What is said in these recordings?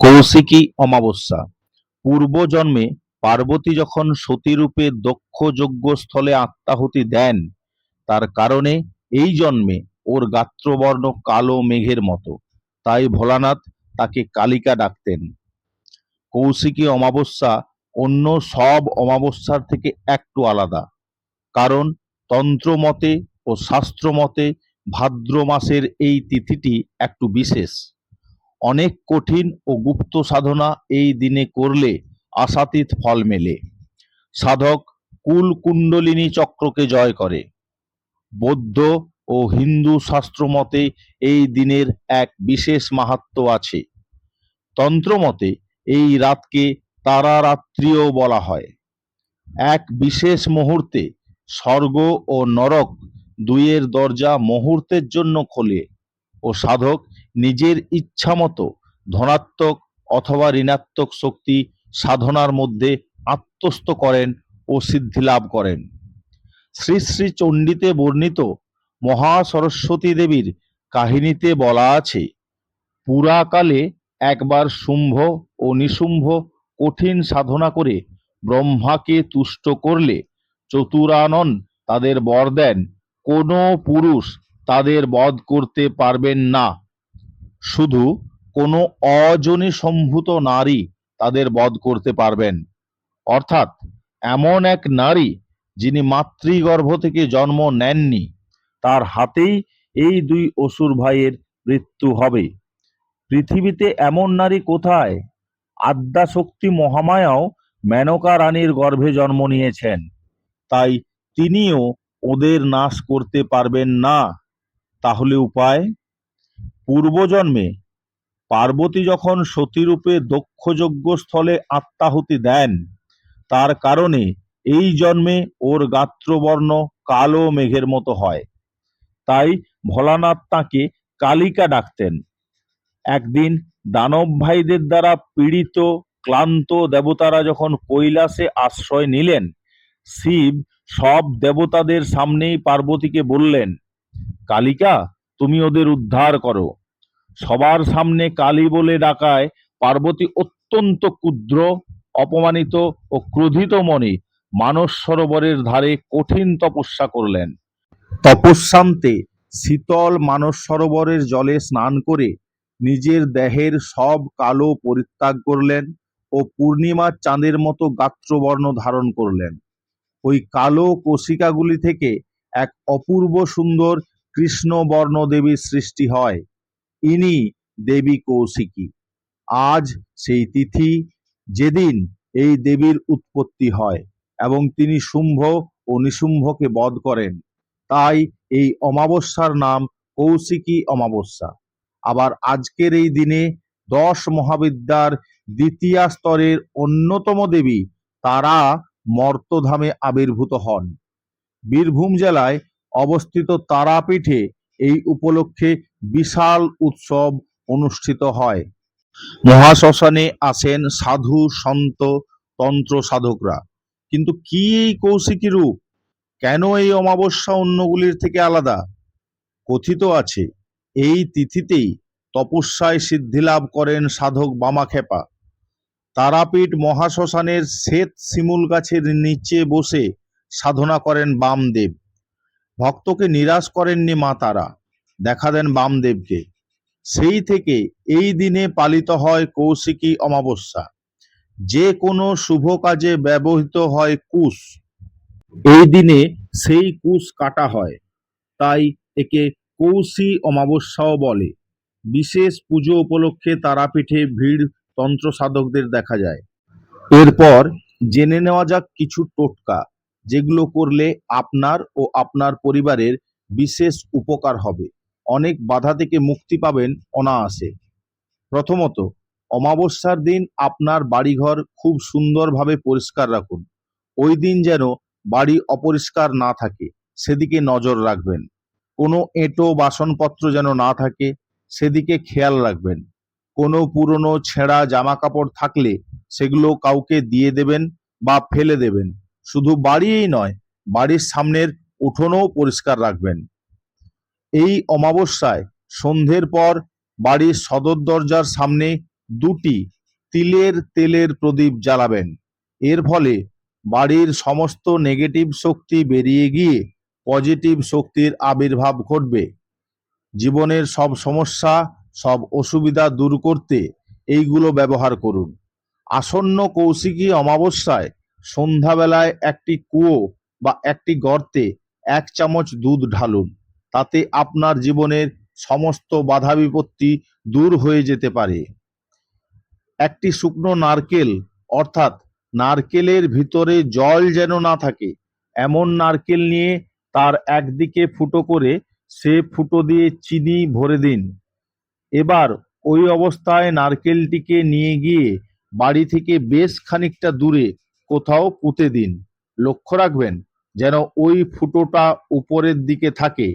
কৌশিকী অমাবস্যা। পূর্বজন্মে পার্বতী যখন সতীরূপে দক্ষ যজ্ঞস্থলে আত্মাহুতি দেন, তার কারণে এই জন্মে ওর গাত্রবর্ণ কালো মেঘের মতো। তাই ভোলানাথ তাকে কালিকা ডাকতেন। কৌশিকী অমাবস্যা অন্য সব অমাবস্যার থেকে একটু আলাদা। কারণ তন্ত্রমতে ও শাস্ত্রমতে ভাদ্র মাসের এই তিথিটি একটু বিশেষ। অনেক কঠিন ও গুপ্ত সাধনা এই দিনে করলে আশাতীত ফল মেলে। সাধক কুল কুণ্ডলিনী চক্রকে জয় করে। বৌদ্ধ ও হিন্দু শাস্ত্রমতে এই দিনের এক বিশেষ মাহাত্ম্য আছে। তন্ত্রমতে এই রাতকে তারারাত্রিও বলা হয়। এক বিশেষ মুহূর্তে স্বর্গ ও নরক দুইয়ের দরজা মুহূর্তের জন্য খোলে ও সাধক নিজের ইচ্ছামতো ধনাত্মক অথবা ঋণাত্মক শক্তি সাধনার মধ্যে আত্মস্থ করেন ও সিদ্ধি লাভ করেন। শ্রী শ্রী চণ্ডীতে বর্ণিত মহা সরস্বতী দেবীর কাহিনীতে বলা আছে, পুরাকালে একবার শুম্ভ ও নিশুম্ভ কঠিন সাধনা করে ব্রহ্মাকে তুষ্ট করলে চতুরানন তাদের বর দেন কোনো পুরুষ তাদের বধ করতে পারবেন না। শুধু কোনো অজনী সম্ভূত নারী তাদের বধ করতে পারবেন। অর্থাৎ এমন এক নারী যিনি মাতৃগর্ভ থেকে জন্ম নেননি, তার হাতেই এই দুই অসুর ভাইয়ের মৃত্যু হবে। পৃথিবীতে এমন নারী কোথায়? আদ্যাশক্তি মহামায়াও মেনকা রানীর গর্ভে জন্ম নিয়েছেন, তাই তিনিও ওদের নাশ করতে পারবেন না। তাহলে উপায়? পূর্বজন্মে পার্বতী যখন সতীরূপে দক্ষ যজ্ঞস্থলে আত্মাহুতি দেন, তার কারণে এই জন্মে ওর গাত্রবর্ণ কালো মেঘের মতো হয়। তাই ভোলানাথ তাঁকে কালিকা ডাকতেন। একদিন দানব ভাইদের দ্বারা পীড়িত, ক্লান্ত দেবতারা যখন কৈলাসে আশ্রয় নিলেন, শিব সব দেবতাদের সামনেই পার্বতীকে বললেন, কালিকা, তুমি ওদের উদ্ধার করো। সবার সামনে কালী বলে ডাকায় পার্বতী অত্যন্ত ক্ষুদ্র, অপমানিত ও ক্রোধিত মনে মানস সরোবরের ধারে কঠিন তপস্যা করলেন। তপস্যান্তে শীতল মানস সরোবরের জলে স্নান করে নিজের দেহের সব কালো পরিত্যাগ করলেন ও পূর্ণিমার চাঁদের মতো গাত্রবর্ণ ধারণ করলেন। ওই কালো কোশিকাগুলি থেকে এক অপূর্ব সুন্দর কৃষ্ণবর্ণ দেবীর সৃষ্টি হয়। ইনি দেবী কৌশিকী। আজ সেই তিথি, যেদিন এই দেবীর উৎপত্তি হয় এবং তিনি শুম্ভ ও নিশুম্ভকে বধ করেন। তাই এই অমাবস্যার নাম কৌশিকী অমাবস্যা। আবার আজকের এই দিনে দশ মহাবিদ্যার দ্বিতীয় স্তরের অন্যতম দেবী তারা মর্তধামে আবির্ভূত হন। বীরভূম জেলায় অবস্থিত তারাপীঠে এই উপলক্ষে বিশাল উৎসব অনুষ্ঠিত হয়। মহাশ্মশানে আসেন সাধু সন্ত তন্ত্র সাধকরা। কিন্তু কি এই কৌশিকী রূপ? কেন এই অমাবস্যা অন্যগুলির থেকে আলাদা? কথিত আছে, এই তিথিতেই তপস্যায় সিদ্ধিলাভ করেন সাধক বামাখেপা তারাপীঠ মহাশ্মশানের শ্বেত শিমুল গাছের নিচে বসে সাধনা করেন বামদেব। ভক্তকে নিরাশ করেননি মা তারা। দেখা দেন বামদেবকে। সেই থেকে এই দিনে পালিত হয় কৌশিকী অমাবস্যা। যে কোনো শুভ কাজে ব্যবহৃত হয় কুশ। এই দিনে সেই কুশ কাটা হয়। তাই একে কৌশী অমাবস্যাও বলে। বিশেষ পুজো উপলক্ষে তারাপীঠে ভিড় তন্ত্র সাধকদের দেখা যায়। এরপর জেনে নেওয়া যাক কিছু টোটকা। যেগুলো করলে আপনার ও আপনার পরিবারের বিশেষ উপকার হবে। অনেক বাধা থেকে মুক্তি পাবেন অনায়াসে। প্রথমত, অমাবস্যার দিন আপনার বাড়িঘর খুব সুন্দরভাবে পরিষ্কার রাখুন। ওই দিন যেন বাড়ি অপরিষ্কার না থাকে, সেদিকে নজর রাখবেন। কোনো এঁটো বাসনপত্র যেন না থাকে, সেদিকে খেয়াল রাখবেন। কোনো পুরনো ছেঁড়া জামা কাপড় থাকলে সেগুলো কাউকে দিয়ে দেবেন বা ফেলে দেবেন। শুধু বাড়িই নয়, বাড়ির সামনের উঠোনও পরিষ্কার রাখবেন। এই অমাবস্যায় সন্ধ্যের পর বাড়ির সদর দরজার সামনে দুটি তিলের তেলের প্রদীপ জ্বালাবেন। এর ফলে বাড়ির সমস্ত নেগেটিভ শক্তি বেরিয়ে গিয়ে পজিটিভ শক্তির আবির্ভাব ঘটবে। জীবনের সব সমস্যা, সব অসুবিধা দূর করতে এইগুলো ব্যবহার করুন। আসন্ন কৌশিকী অমাবস্যায় সন্ধ্যাবেলায় একটি কুয়ো বা একটি গর্তে এক চামচ দুধ ঢালুন। তাতে আপনার জীবনের সমস্ত বাধা বিপত্তি দূর হয়ে যেতে পারে। একটি শুকনো নারকেল, অর্থাৎ নারকেলের ভিতরে জল যেন না থাকে, এমন নারকেল নিয়ে তার একদিকে ফুটো করে সে ফুটো দিয়ে চিনি ভরে দিন। এবার ওই অবস্থায় নারকেলটিকে নিয়ে গিয়ে বাড়ি থেকে বেশ খানিকটা দূরে কোথাও পুঁতে দিন। লক্ষ্য রাখবেন যেন ওই ফুটোটা উপরের দিকে থাকে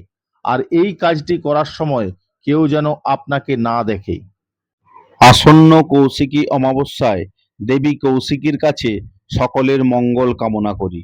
আর এই কাজটি করার সময় কেউ যেন আপনাকে না দেখে। আসন্ন কৌশিকী অমাবস্যায় দেবী কৌশিকীর কাছে সকলের মঙ্গল কামনা করি।